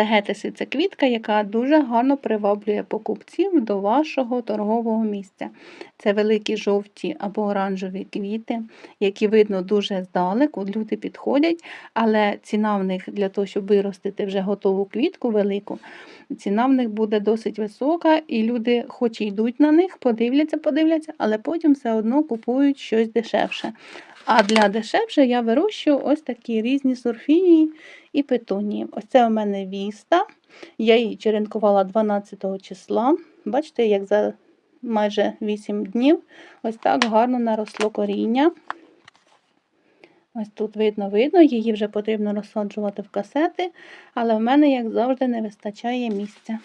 Тагетиси це квітка, яка дуже гарно приваблює покупців до вашого торгового місця. Це великі жовті або оранжеві квіти, які видно дуже здалеку. Люди підходять, але ціна в них для того, щоб виростити вже готову квітку велику, ціна в них буде досить висока, і люди, хоч і йдуть на них, подивляться, подивляться, але потім все одно купують щось дешевше. А для дешевше я вирощую ось такі різні сурфінії і петунії. Ось це у мене віста. Я її черенкувала 12 числа. Бачите, як за майже 8 днів ось так гарно наросло коріння. Ось тут видно, видно, її вже потрібно розсаджувати в касети, але в мене, як завжди, не вистачає місця.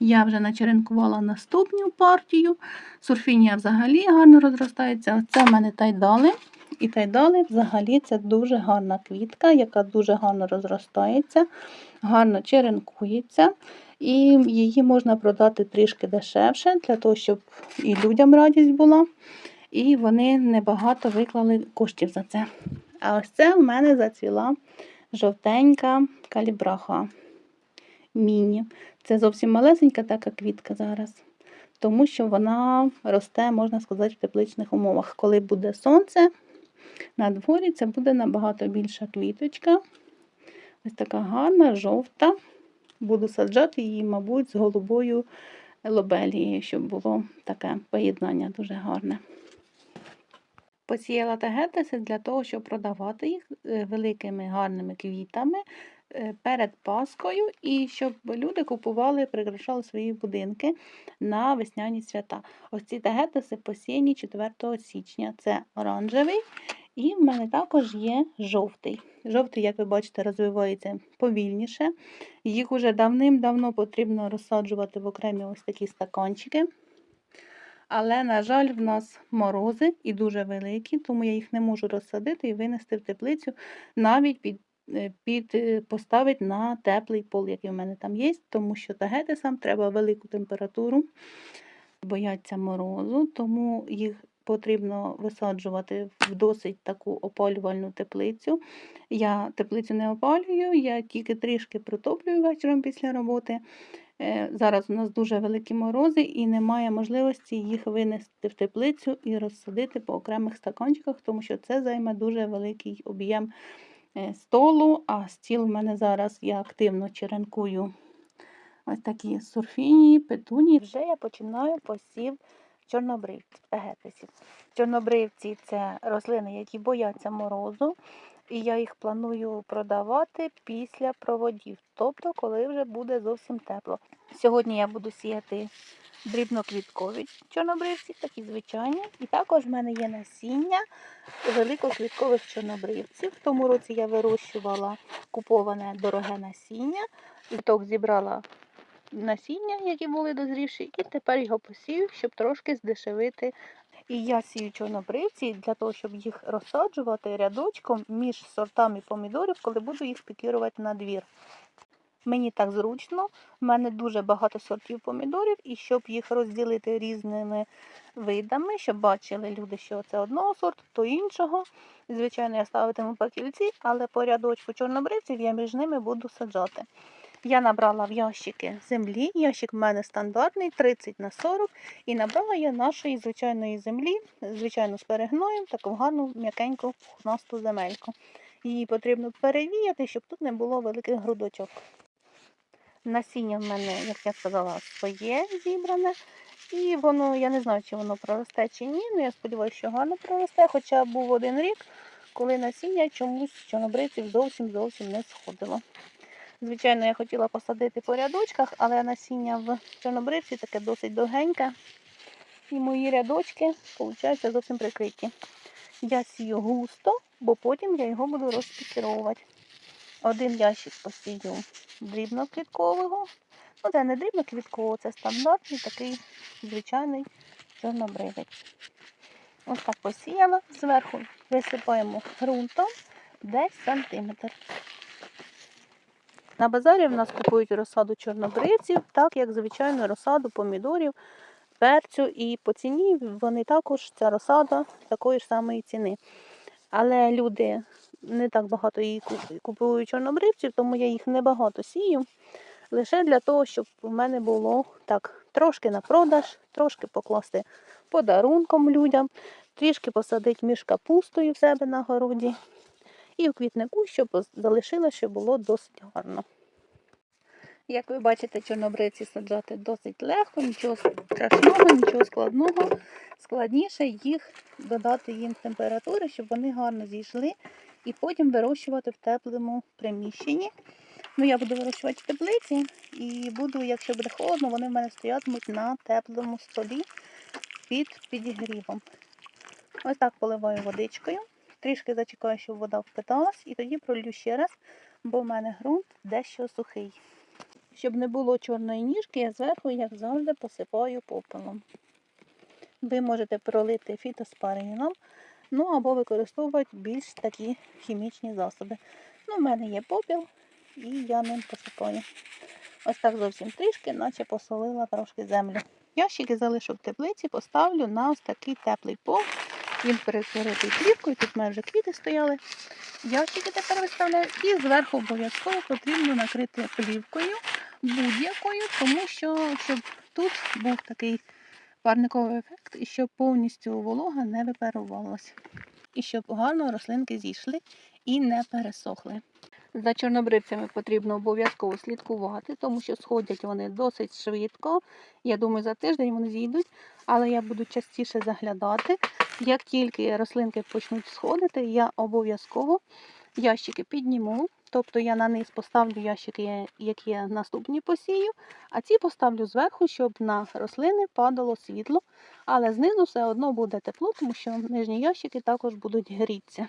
Я вже начеренкувала наступну партію. Сурфінія взагалі гарно розростається. Це в мене тайдали. І тайдали взагалі це дуже гарна квітка, яка дуже гарно розростається, гарно черенкується. І її можна продати трішки дешевше, для того, щоб і людям радість була, і вони небагато виклали коштів за це. А ось це в мене зацвіла жовтенька калібраха. Міні. Це зовсім малесенька така квітка зараз. Тому що вона росте, можна сказати, в тепличних умовах. Коли буде сонце, на дворі це буде набагато більша квіточка. Ось така гарна, жовта. Буду саджати її, мабуть, з голубою лобелією, щоб було таке поєднання дуже гарне. Посіяла тагетиси для того, щоб продавати їх е, великими гарними квітами е, перед Паскою і щоб люди купували, прикрашали свої будинки на весняні свята. Ось ці тагетиси посіяні 4 січня. Це оранжевий. І в мене також є жовтий. Жовтий, як ви бачите, розвивається повільніше. Їх уже давним-давно потрібно розсаджувати в окремі ось такі стаканчики. Але, на жаль, в нас морози і дуже великі, тому я їх не можу розсадити і винести в теплицю, навіть під, е, під е, поставити на теплий пол, який в мене там є, тому що тагетисам треба велику температуру, бояться морозу, тому їх потрібно висаджувати в досить таку опалювальну теплицю. Я теплицю не опалюю, я тільки трішки протоплюю вечором після роботи. Е, Зараз у нас дуже великі морози і немає можливості їх винести в теплицю і розсадити по окремих стаканчиках, тому що це займе дуже великий об'єм е, столу, а стіл в мене зараз я активно черенкую ось такі сурфінії, петуні. Вже я починаю посів чорнобривців, егетисів. Чорнобривці це рослини, які бояться морозу. І я їх планую продавати після проводів, тобто, коли вже буде зовсім тепло. Сьогодні я буду сіяти дрібноквіткові чорнобривці, такі звичайні. І також в мене є насіння великоквіткових чорнобривців. В тому році я вирощувала куповане дороге насіння. Віток зібрала насіння, які були дозрівші, і тепер його посію, щоб трошки здешевити і я сію чорнобривці для того, щоб їх розсаджувати рядочком між сортами помідорів, коли буду їх пікірувати на двір. Мені так зручно, в мене дуже багато сортів помідорів, і щоб їх розділити різними видами, щоб бачили люди, що це одного сорту, то іншого. Звичайно, я ставитиму по кільці, але по рядочку чорнобривців я між ними буду саджати. Я набрала в ящики землі. Ящик в мене стандартний 30 на 40 і набрала я нашої звичайної землі, звичайно, з перегноєм, таку гарну м'якеньку пухнасту земельку. Її потрібно перевіяти, щоб тут не було великих грудочок. Насіння в мене, як я сказала, своє зібране. І воно, я не знаю, чи воно проросте чи ні, але я сподіваюся, що гарно проросте, хоча був один рік, коли насіння чомусь чорнобривців зовсім зовсім не сходило. Звичайно, я хотіла посадити по рядочках, але насіння в чорнобривці таке досить довгеньке. І мої рядочки, виходить, зовсім прикриті. Я сію густо, бо потім я його буду розпікіровувати. Один ящик посію дрібноквіткового. Ну, це не дрібноквіткового, це стандартний такий звичайний чорнобривець. Ось так посіяла. Зверху висипаємо ґрунтом десь сантиметр. На базарі в нас купують розсаду чорнобривців, так як звичайно розсаду помідорів, перцю. І по ціні вони також, ця розсада такої ж самої ціни. Але люди не так багато її куп- купую чорнобривців, тому я їх небагато сію. Лише для того, щоб у мене було так трошки на продаж, трошки покласти подарунком людям, трішки посадити між капустою в себе на городі. І в квітнику, щоб залишилося, щоб було досить гарно. Як ви бачите, чорнобривці саджати досить легко, нічого страшного, нічого складного. Складніше їх додати їм температури, щоб вони гарно зійшли, і потім вирощувати в теплому приміщенні. Ну, я буду вирощувати в теплиці і буду, якщо буде холодно, вони в мене стоятимуть на теплому столі під підігрівом. Ось так поливаю водичкою. Трішки зачекаю, щоб вода впиталась, і тоді пролью ще раз, бо в мене ґрунт дещо сухий. Щоб не було чорної ніжки, я зверху, як завжди, посипаю попелом. Ви можете пролити фітоспарином, ну або використовувати більш такі хімічні засоби. Ну, в мене є попіл, і я ним посипаю. Ось так зовсім трішки, наче посолила трошки землю. Ящики залишу в теплиці, поставлю на ось такий теплий пол. Він перетворитий плівкою, тут в мене вже квіти стояли. Ящики тепер виставляю. І зверху обов'язково потрібно накрити плівкою будь-якою, тому що щоб тут був такий парниковий ефект і щоб повністю волога не випарувалася. І щоб гарно рослинки зійшли і не пересохли. За чорнобривцями потрібно обов'язково слідкувати, тому що сходять вони досить швидко. Я думаю, за тиждень вони зійдуть, але я буду частіше заглядати. Як тільки рослинки почнуть сходити, я обов'язково ящики підніму. Тобто я на низ поставлю ящики, які я наступні посію, а ці поставлю зверху, щоб на рослини падало світло. Але знизу все одно буде тепло, тому що нижні ящики також будуть грітися.